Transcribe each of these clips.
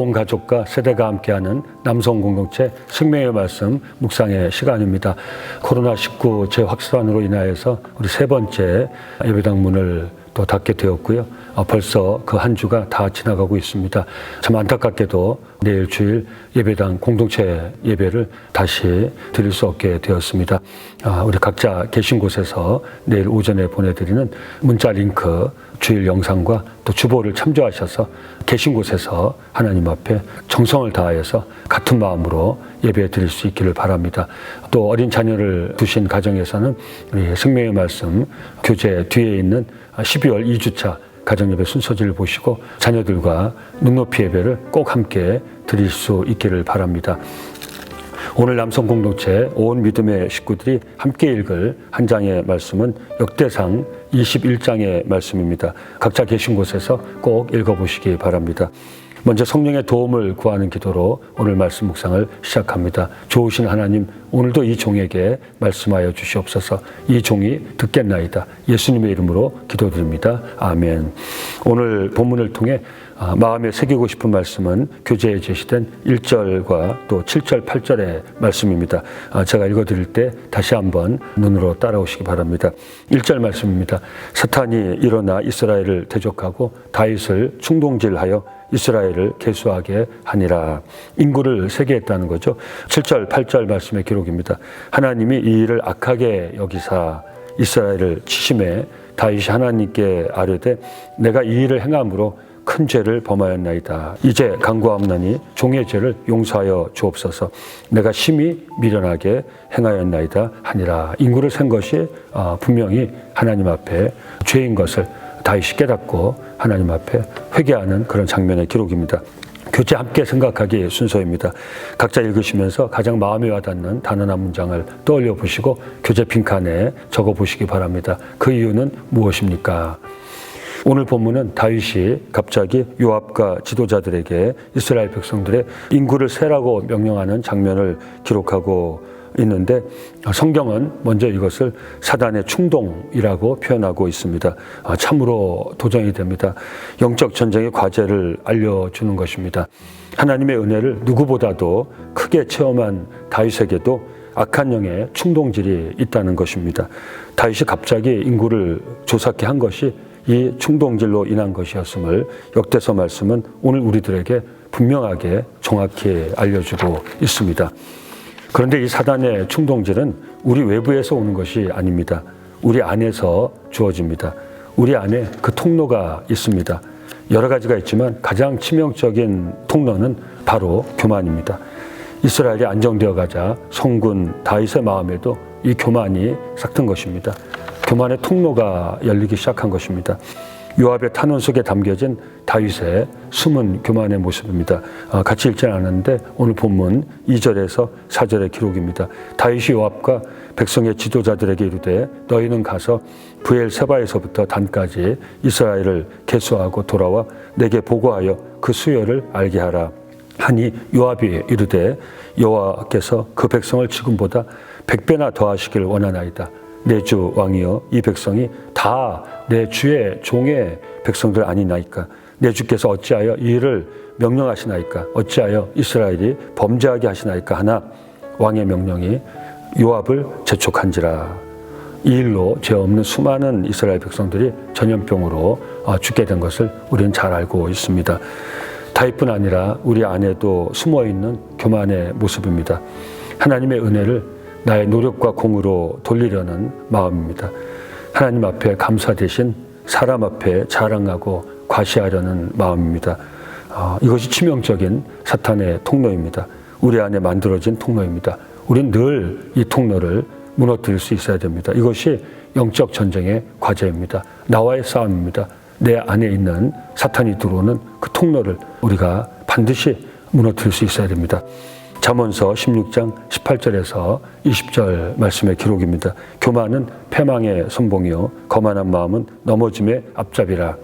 온 가족과 세대가 함께하는 남성 공동체 생명의 말씀 묵상의 시간입니다. 코로나19 재확산으로 인하여서 우리 세 번째 예배당 문을 또 닫게 되었고요. 어, 벌써 그 한 주가 다 지나가고 있습니다. 참 안타깝게도 내일 주일 예배당 공동체 예배를 다시 드릴 수 없게 되었습니다. 아, 우리 각자 계신 곳에서 내일 오전에 보내드리는 문자 링크 주일 영상과 또 주보를 참조하셔서 계신 곳에서 하나님 앞에 정성을 다하여서 같은 마음으로 예배 드릴 수 있기를 바랍니다. 또 어린 자녀를 두신 가정에서는 우리 생명의 말씀 교재 뒤에 있는 12월 2주차 가정예배 순서지를 보시고 자녀들과 눈높이 예배를 꼭 함께 드릴 수 있기를 바랍니다. 오늘 남성 공동체 온 믿음의 식구들이 함께 읽을 한 장의 말씀은 역대상 21장의 말씀입니다. 각자 계신 곳에서 꼭 읽어보시기 바랍니다. 먼저 성령의 도움을 구하는 기도로 오늘 말씀 묵상을 시작합니다. 좋으신 하나님, 오늘도 이 종에게 말씀하여 주시옵소서. 이 종이 듣겠나이다. 예수님의 이름으로 기도드립니다. 아멘. 오늘 본문을 통해 아, 마음에 새기고 싶은 말씀은 교재에 제시된 1절과 또 7절, 8절의 말씀입니다. 아, 제가 읽어드릴 때 다시 한번 눈으로 따라오시기 바랍니다. 1절 말씀입니다. 사탄이 일어나 이스라엘을 대적하고 다윗을 충동질하여 이스라엘을 개수하게 하니라. 인구를 세게 했다는 거죠. 7절, 8절 말씀의 기록입니다. 하나님이 이 일을 악하게 여기사 이스라엘을 치심해 다윗이 하나님께 아뢰되 내가 이 일을 행함으로 큰 죄를 범하였나이다. 이제 간구함나니 종의 죄를 용서하여 주옵소서. 내가 심히 미련하게 행하였나이다 하니라. 인구를 센 것이 어, 분명히 하나님 앞에 죄인 것을 다윗이 깨닫고 하나님 앞에 회개하는 그런 장면의 기록입니다. 교재 함께 생각하기 순서입니다. 각자 읽으시면서 가장 마음에 와닿는 단어나 문장을 떠올려 보시고 교재 빈칸에 적어 보시기 바랍니다. 그 이유는 무엇입니까? 오늘 본문은 다윗이 갑자기 요압과 지도자들에게 이스라엘 백성들의 인구를 세라고 명령하는 장면을 기록하고 있는데 성경은 먼저 이것을 사단의 충동이라고 표현하고 있습니다. 아, 참으로 도전이 됩니다. 영적 전쟁의 과제를 알려주는 것입니다. 하나님의 은혜를 누구보다도 크게 체험한 다윗에게도 악한 영의 충동질이 있다는 것입니다. 다윗이 갑자기 인구를 조삭케 한 것이 이 충동질로 인한 것이었음을 역대서 말씀은 오늘 우리들에게 분명하게 정확히 알려주고 있습니다. 그런데 이 사단의 충동질은 우리 외부에서 오는 것이 아닙니다. 우리 안에서 주어집니다. 우리 안에 그 통로가 있습니다. 여러 가지가 있지만 가장 치명적인 통로는 바로 교만입니다. 이스라엘이 안정되어 가자 성군 다윗의 마음에도 이 교만이 싹튼 것입니다. 교만의 통로가 열리기 시작한 것입니다. 요압의 탄원 속에 담겨진 다윗의 숨은 교만의 모습입니다. 아, 같이 읽지 않았는데 오늘 본문 2절에서 4절의 기록입니다. 다윗이 요압과 백성의 지도자들에게 이르되 너희는 가서 부엘 세바에서부터 단까지 이스라엘을 개수하고 돌아와 내게 보고하여 그 수요를 알게 하라. 하니 요압이 이르되 여호와께서 그 백성을 지금보다 백배나 더하시길 원하나이다. 내주 왕이여 이 백성이 다 내 주의 종의 백성들 아니나이까 내 주께서 어찌하여 이 일을 명령하시나이까 어찌하여 이스라엘이 범죄하게 하시나이까 하나 왕의 명령이 요압을 재촉한지라 이 일로 죄 없는 수많은 이스라엘 백성들이 전염병으로 어, 죽게 된 것을 우리는 잘 알고 있습니다. 다윗뿐 아니라 우리 안에도 숨어 있는 교만의 모습입니다. 하나님의 은혜를 나의 노력과 공으로 돌리려는 마음입니다. 하나님 앞에 감사 대신 사람 앞에 자랑하고 과시하려는 마음입니다. 어, 이것이 치명적인 사탄의 통로입니다. 우리 안에 만들어진 통로입니다. 우리는 늘이 통로를 무너뜨릴 수 있어야 됩니다. 이것이 영적 전쟁의 과제입니다. 나와의 싸움입니다. 내 안에 있는 사탄이 들어오는 그 통로를 우리가 반드시 무너뜨릴 수 있어야 됩니다. 잠언서 16장 18절에서 20절 말씀의 기록입니다. 교만은 패망의 선봉이요 거만한 마음은 넘어짐의 앞잡이라.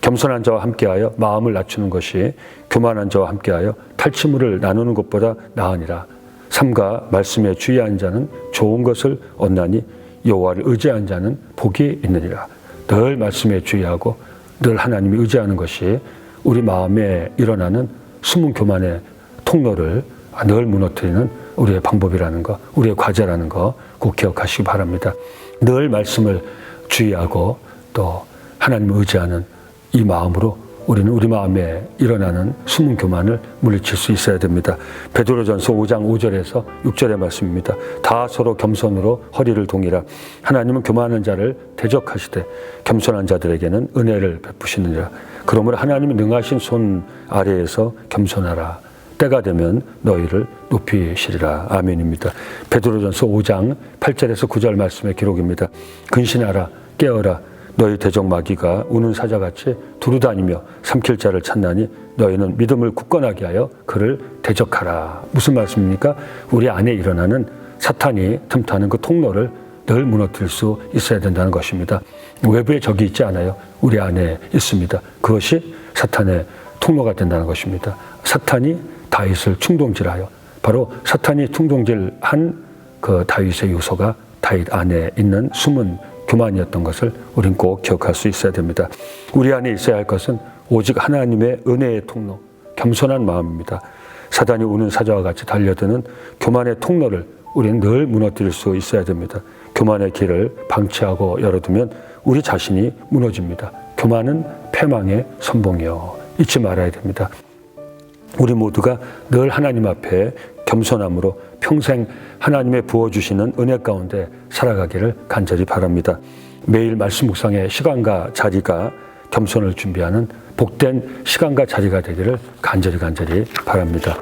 겸손한 자와 함께하여 마음을 낮추는 것이 교만한 자와 함께하여 탈취물을 나누는 것보다 나으니라. 삼가 말씀에 주의한 자는 좋은 것을 얻나니 여호와를 의지한 자는 복이 있느니라. 늘 말씀에 주의하고 늘 하나님이 의지하는 것이 우리 마음에 일어나는 숨은 교만의 통로를 늘 무너뜨리는 우리의 방법이라는 거, 우리의 과제라는 거 꼭 기억하시기 바랍니다. 늘 말씀을 주의하고 또 하나님을 의지하는 이 마음으로 우리는 우리 마음에 일어나는 숨은 교만을 물리칠 수 있어야 됩니다. 베드로전서 5장 5절에서 6절의 말씀입니다. 다 서로 겸손으로 허리를 동이라 하나님은 교만한 자를 대적하시되 겸손한 자들에게는 은혜를 베푸시느니라. 그러므로 하나님이 능하신 손 아래에서 겸손하라. 때가 되면 너희를 높이시리라. 아멘입니다. 베드로전서 5장 8절에서 9절 말씀의 기록입니다. 근신하라 깨어라 너희 대적 마귀가 우는 사자같이 두루다니며 삼킬 자를 찾나니 너희는 믿음을 굳건하게 하여 그를 대적하라. 무슨 말씀입니까? 우리 안에 일어나는 사탄이 틈타는 그 통로를 늘 무너뜨릴 수 있어야 된다는 것입니다. 외부에 적이 있지 않아요. 우리 안에 있습니다. 그것이 사탄의 통로가 된다는 것입니다. 사탄이 다윗을 충동질하여 바로 사탄이 충동질한 그 다윗의 요소가 다윗 안에 있는 숨은 교만이었던 것을 우린 꼭 기억할 수 있어야 됩니다. 우리 안에 있어야 할 것은 오직 하나님의 은혜의 통로, 겸손한 마음입니다. 사단이 우는 사자와 같이 달려드는 교만의 통로를 우리는 늘 무너뜨릴 수 있어야 됩니다. 교만의 길을 방치하고 열어두면 우리 자신이 무너집니다. 교만은 패망의 선봉이요. 잊지 말아야 됩니다. 우리 모두가 늘 하나님 앞에 겸손함으로 평생 하나님의 부어주시는 은혜 가운데 살아가기를 간절히 바랍니다. 매일 말씀 묵상의 시간과 자리가 겸손을 준비하는 복된 시간과 자리가 되기를 간절히 간절히 바랍니다.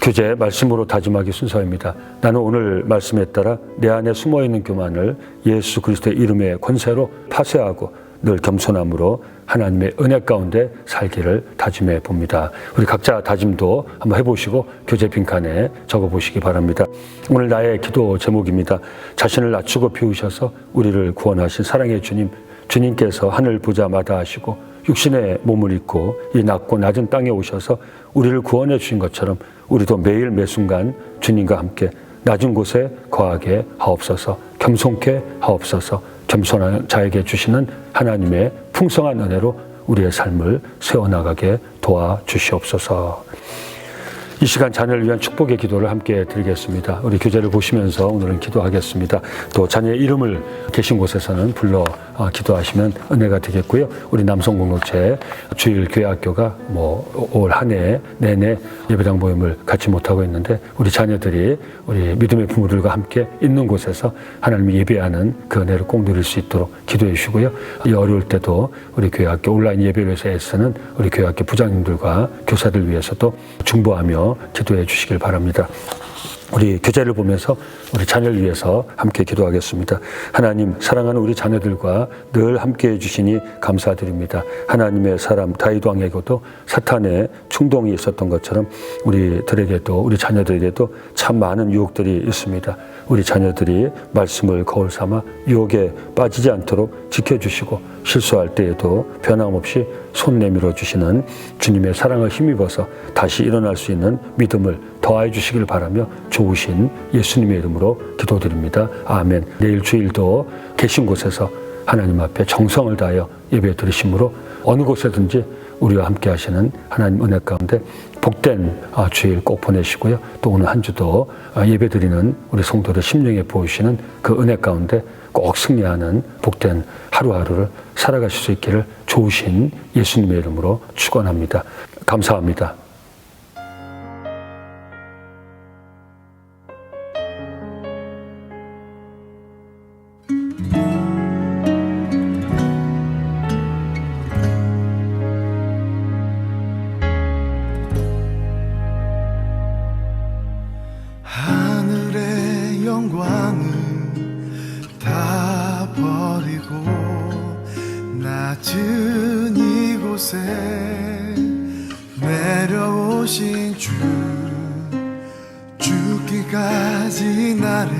교재 말씀으로 다짐하기 순서입니다. 나는 오늘 말씀에 따라 내 안에 숨어 있는 교만을 예수 그리스도의 이름의 권세로 파쇄하고 늘 겸손함으로 하나님의 은혜 가운데 살기를 다짐해 봅니다. 우리 각자 다짐도 한번 해보시고 교재 빈칸에 적어 보시기 바랍니다. 오늘 나의 기도 제목입니다. 자신을 낮추고 비우셔서 우리를 구원하신 사랑의 주님, 주님께서 하늘 보자 마다 하시고 육신의 몸을 입고 이 낮고 낮은 땅에 오셔서 우리를 구원해 주신 것처럼 우리도 매일 매 순간 주님과 함께 낮은 곳에 거하게 하옵소서 겸손케 하옵소서 겸손한 자에게 주시는 하나님의 풍성한 은혜로 우리의 삶을 세워나가게 도와주시옵소서. 이 시간 자녀를 위한 축복의 기도를 함께 드리겠습니다. 우리 교재를 보시면서 오늘은 기도하겠습니다. 또 자녀의 이름을 계신 곳에서는 불러 어, 기도하시면 은혜가 되겠고요. 우리 남성 공동체 주일 교회 학교가 뭐 올 한 해 내내 예배당 모임을 같이 못하고 있는데 우리 자녀들이 우리 믿음의 부모들과 함께 있는 곳에서 하나님이 예배하는 그 은혜를 꼭 누릴 수 있도록 기도해 주시고요. 이 어려울 때도 우리 교회 학교 온라인 예배로에서 애쓰는 우리 교회 학교 부장님들과 교사들 위해서도 중보하며 기도해 주시길 바랍니다. 우리 교재를 보면서 우리 자녀를 위해서 함께 기도하겠습니다. 하나님 사랑하는 우리 자녀들과 늘 함께 해주시니 감사드립니다. 하나님의 사람 다윗 왕에게도 사탄의 충동이 있었던 것처럼 우리들에게도 우리 자녀들에게도 참 많은 유혹들이 있습니다. 우리 자녀들이 말씀을 거울 삼아 유혹에 빠지지 않도록 지켜주시고 실수할 때에도 변함없이 손 내밀어 주시는 주님의 사랑을 힘입어서 다시 일어날 수 있는 믿음을 더하여 주시길 바라며 좋으신 예수님의 이름으로 기도드립니다. 아멘. 내일 주일도 계신 곳에서 하나님 앞에 정성을 다하여 예배 드리심으로 어느 곳에든지 우리와 함께 하시는 하나님 은혜 가운데 복된 아, 주일 꼭 보내시고요. 또 오늘 한 주도 아, 예배 드리는 우리 성도들 심령에 보이시는 그 은혜 가운데 꼭 승리하는 복된 하루하루를 살아가실 수 있기를 좋으신 예수님의 이름으로 축원합니다. 감사합니다. 은 이곳에 내려오신 주 죽기까지 나를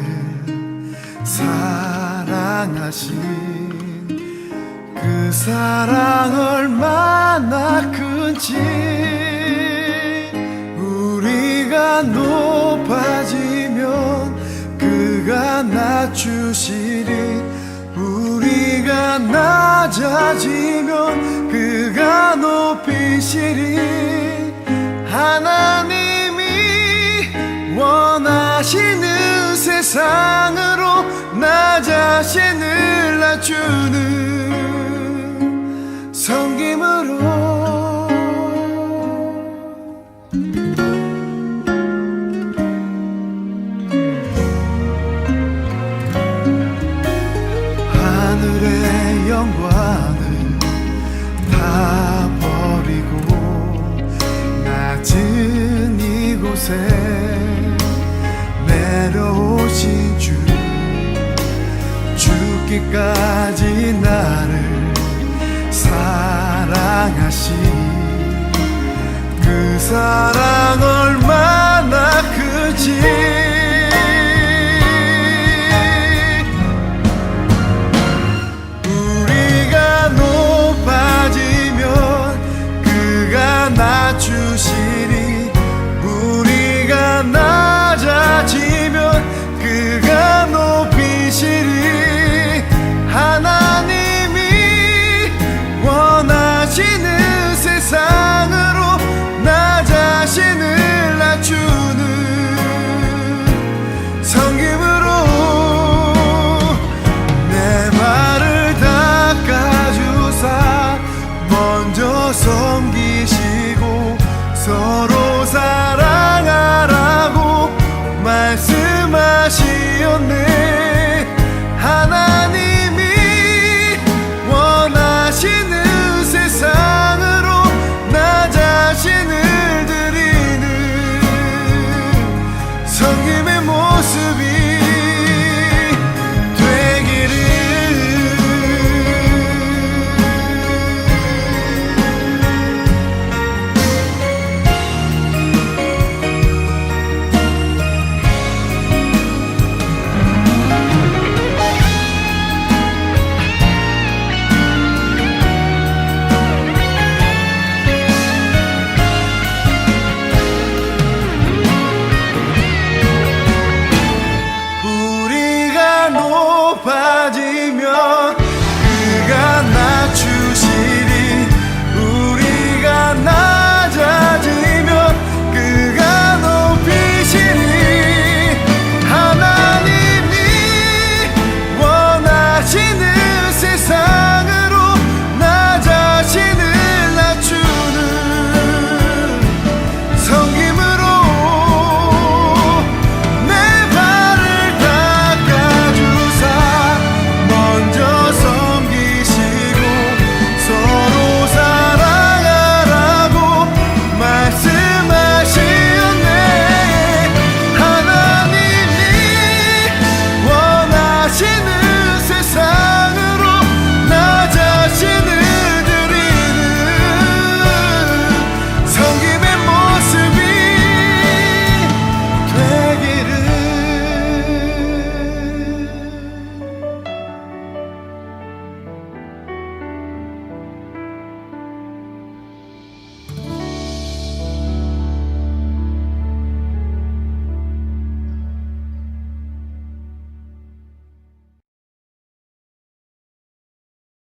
사랑하신 그 사랑 얼마나 큰지 우리가 높아지면 그가 낮추시리 우리가 낮아지면 그가 높이시리. 하나님이 원하시는 세상으로 나 자신을 낮추는 섬김으로 사랑하신 그 사랑. 내